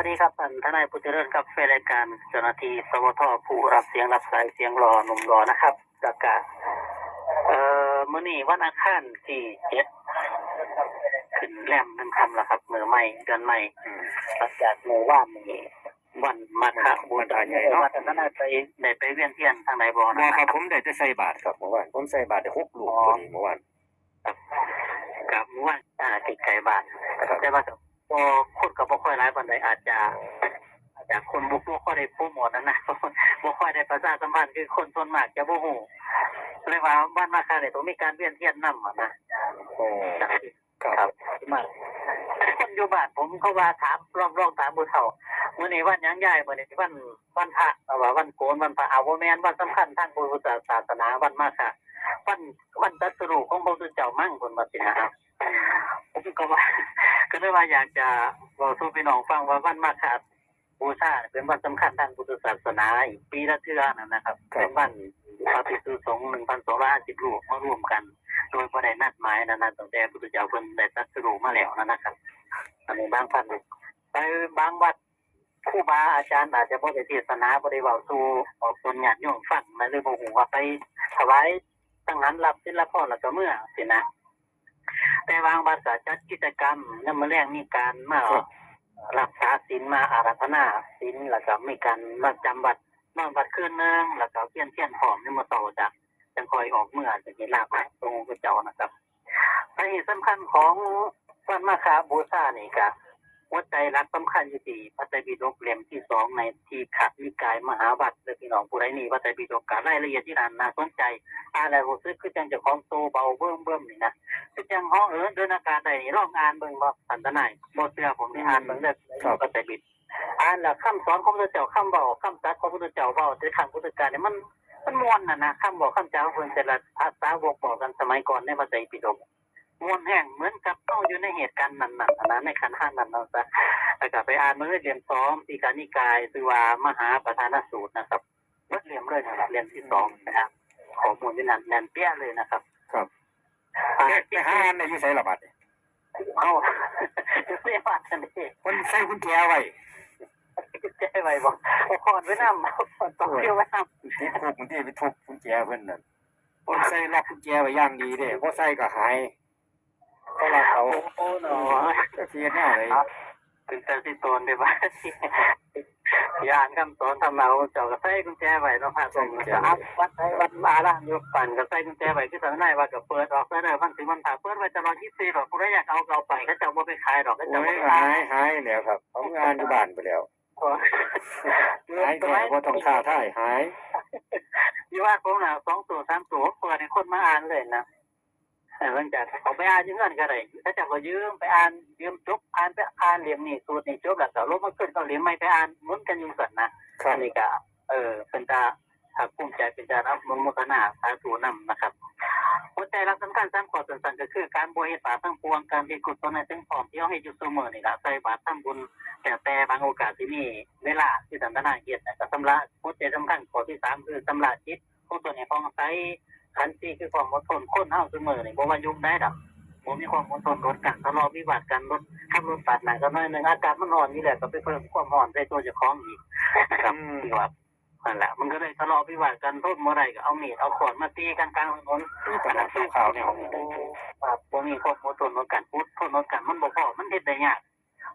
วัสดีครับท่านทนายผู้เจริญกับแฟนรายการเจ้าหน้าที่สวทผู้รับเสียงรับสายเสียงรอหนุ่มรอนะครับจากกาเอ่อมื่อนี้วันอังคารที่เจ็ดขึ้นแรมหนึ่งคำแล้วครับมือใหม่เดือนใหม่หลังจากเมื่อวานนี้วันมาฆบูชาใหญ่เนาะท่านทนายไปได้ไปเวียนเทียนทางไหนบ่บ่นะคครัรับบผมได้แต่ใส่บาทครับเมื่อวานผมใส่บาทได้หกลูกพอดีเมื่อวานกับเมื่อวานอ่าไกลๆบ้านครับแต่ว่าพอคน กับบ่ค่อยร้ายปานใดอาจจะอาจจะคนบุกบ่ค่อยได้โปรโมทนั่นนะบ่ค่อยได้ประชาสัมพันธ์คือคนส่วนมากจะบ่ฮู้เลยว่าบ้านมาคาเนี่ยต้องมีการเวียนเทียนนำอะนะโอ้จังครับมาคนอยู่บ้านผมเขาว่าถามลองลองถามผู้เฒ่ามื้อนี้วันหยังใหญ่มื้อนี้วันวันพระเอาว่าวันโกนวันพระเอาบ่แม่นวันสำคัญทางพุทธศาสนาวันมาฆะวันวันตรัสรู้ของพระพุทธเจ้ามั่งเพิ่นว่าสินะครับผมก็ว่าก็เลยว่าอยากจะ บอกสู่พี่น้องฟังว่าวันมาฆบูชาเป็นวันสำคัญทางพุทธศาสนาอีกปีละเทื่อนั่นนะครับ เป็นวันพระภิกษุสงฆ์หนึ่งพันสองร้อยห้าสิบรูปมาร่วมกัน โดยบ่ได้นัดหมายนะนะตั้งแต่พุทธเจ้าเพิ่นได้ตรัสรู้มาแล้วนะนะครับอันนี้บางท่านไปบางวัดครูบาอาจารย์อาจจะบ่ได้เทศนาบ่ได้เว้าสู่ออกตนญาติโยมฟังนะหรือบ่ฮู้ว่าไปถวายตั้งหันรับศิลปะแล้วก็เมื่อสินะ แต่บางวัดก็จัดกิจกรรมนำมาแรงมีการมารักษาศีลมาอาราธนาศีลแล้วก็มีการมาจำวัดนอนวัดคืนนึงแล้วก็เพียนเพียนพร้อมในมาต่อจากจังคอยออกเมื่อจะมีลาภตรงพระเจ้านะครับสาเหตุสำคัญของวันมาคาบูชานี่ก็ หัวใจรักสำคัญอยู่ที่พระไตรปิฎกเล่มที่สองในที่ขัดนิกายมหาวัดเลยพี่น้องผู้ใดนี่พระไตรปิฎกการรายละเอียดที่นั่นน่าสนใจอ่านแล้วรู้สึกคือจังเจะของโตเบาเบิ่มเบิ่มนี่นะคือจังห้องเออเดินอากาศได้นี่ลองอ่านเบิ่งบ่สันตนายบ่เชื่อผมได้อ่านเบิ่งเด้อก็แต่บิดอ่านแล้วคำสอนของพระเจ้าคำเว้าคำตัดของพระเจ้าเว้าในทางพุทธกาลเนี่ยมันมันม่วนน่ะนะคำบอกคำจาของเพิ่นแต่ละภาษาวกบอกกันสมัยก่อนในพระไตรปิฎก ม่วนแห้งเหมือนกับต้องอยู่ในเหตุการณ์นั้นๆนะในขันธ์ห้านั้นเอาซะแล้วก็ไปอ่านมื้อเรียนซ้อมทีการนิกายชื่อว่ามหาประธานสูตรนะครับเบิดเรียมเลยนะครับเรียนที่สองนะครับข้อมูลที่นั่นแน่นเปี้ยเลยนะครับ ครับอ่าไปหาอันได้อยู่ใส่ละบาทนี่เอาเรียกว่าทันทีมันใส่กุญแจไว้ใจไว้บอกเอาคอนไว้นำเอาคอนต้องเที่ยวไว้นติดคุกมันที่ไปทุบกุญแจเพิ่นนั่นมันใส่ล็อกกุญแจไว้อย่างดีเด้บ่ใส่ก็หาย เพราะว่าเขาโอ้โหหนอก็เสียแน่เลยถึงแต่ที่ตนได้บ้างยานคำสอนทำเราเจ้าก็ใส่กุญแจไว้เนาะพระสงฆ์ก็อัพวัดใช้วัดมาล่างอยู่ปั่นก็ใส่กุญแจไว้คือทางไหนว่าก็เปิดออกได้เลยพันถึงมันผ่าเปิดไว้ตลอด24ดอกผู้ใดอยากเอาเอาไปเขาเจ้าไปขายดอกเขาโอ้เจ้าบ่ขายหายแล้วครับเอางานอยู่บ้านไปแล้วหายแท้บ่ต้องท่าท่ายหายอยู่ว่าผมน่ะสองตัวสามตัวเปิดให้คนมาอ่านเลยนะ หลังจากเอาไปอ่านอยืมเงินก็ได้ถ้าจะก็ยืมไปอ่านยืมจบอ่านไปอ่านเหลี่ยมนี่สูตรนี่จบแล้วก็ลบมาขึ้นก็เหลี่ยมไม่ไปอ่านหมุนกันอยู่สันนะครับอันนี้ก็เออเป็นตาภาคภูมิใจเป็นตารับมงมุตนาสาธุนำนะครับหัวใจรักสำคัญสามข้อสั้นๆก็คือ การบริบาตทั้งปวงการเป็นกุศลในทั้งพร้อมที่เขาให้อยู่เสมอนี่ละใส่บาตรทำบุญแต่แต่บางโอกาสที่นี่เวลาที่สันทนาเกียรติแต่สำลักหัวใจสำคัญข้อที่สามคือสำลักจิตของตัวในฟองใส ขันธ์สี่คือความอดทนคนเฮาเสมอนี่บ่ว่ายุ่งได้ดอกผมมีความอดทนลดกันทะเลาะวิวาทกันลดขับรถปาดหน้ากันหน่อยหนึงอากาศมันร้อนนี่แหละก็ไปเพิ่มความร้อนใส่ตัวเจ้าของอีกนะครับที่ว่านั่นแหละมันก็เลยทะเลาะวิวาทกันโทษเมื่อไรก็เอามีดเอาขวดมาตีกันกลางถนนนี่ปัญหาข่าวๆเนี่ยครับบ่มีความอดทนอดกันพูดทนอดกันมันบ่พอมันเฮ็ดได้ยาก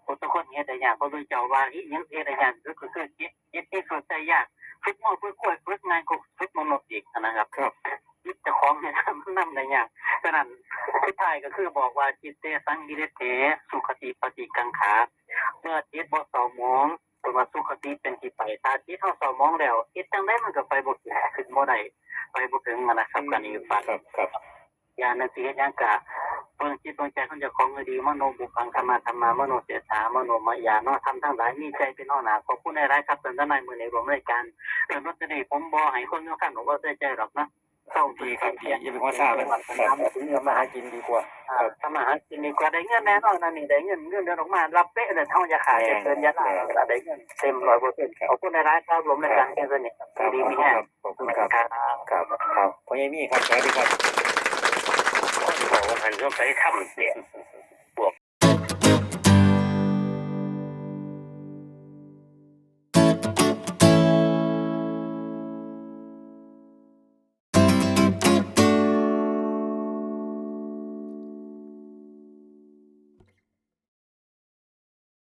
คนทุกคนเฮ็ดได้ยากเพราะโดยเจ้าว่าอีหยังเฮ็ดได้ยากก็คือคือจิตจิตที่สุดใจยากฝึกมอฝึกกล้วยฝึกงานก็ฝึกมนุษย์อีกนะครับครับ จิตเจ้าของเนี่ยมันนำได้ยากฉะนั้นสุดท้ายก็คือบอกว่าจิตเตสังกิริเตสุขติปฏิกังขาเมื่อจิตบ่เศร้าหมองเป็นว่าสุขติเป็นที่ไปถ้าจิตเฮาเศร้าหมองแล้วจิตจังได๋มันก็ไปบ่ถึงขึ้นบ่ได้ไปบ่ถึงนะครับกันนี้ฝากครับครับยาณสิเฮ็ดหยังกะเบิ่งจิตเบิ่งใจของเจ้าของให้ดีมโนบุพังธรรมะธรรมามโนเสถามโนมายาเนาะทำทั้งหลายมีใจเป็นหัวหน้าขอบคุณในรายครับท่านทนายมื้อนี้รวมรายการเรื่องรถจะได้ผมบ่ให้คนอยู่ข้างผมบ่ใส่ใจหรอกนะ เข้าดีดีครับดีอย่าไปว่าซ่าเลยครับถึงจะมาหากินดีกว่าอ่าทำมาหากินดีกว่าได้เงินแน่นอนนะนี่ได้เงินเงินเดือนออกมารับเป๊ะเลยเท่าจะขายจะเกินยันได้เงินเต็ม100%ขอบคุณในรายครับรวมรายการแค่นี้ครับดีมีคแน่รับขอบคุณครับครับครับครับพ่อใหญ่มีครับสวัสดีครับคนบอกว่าหันก็ไปทำเสีย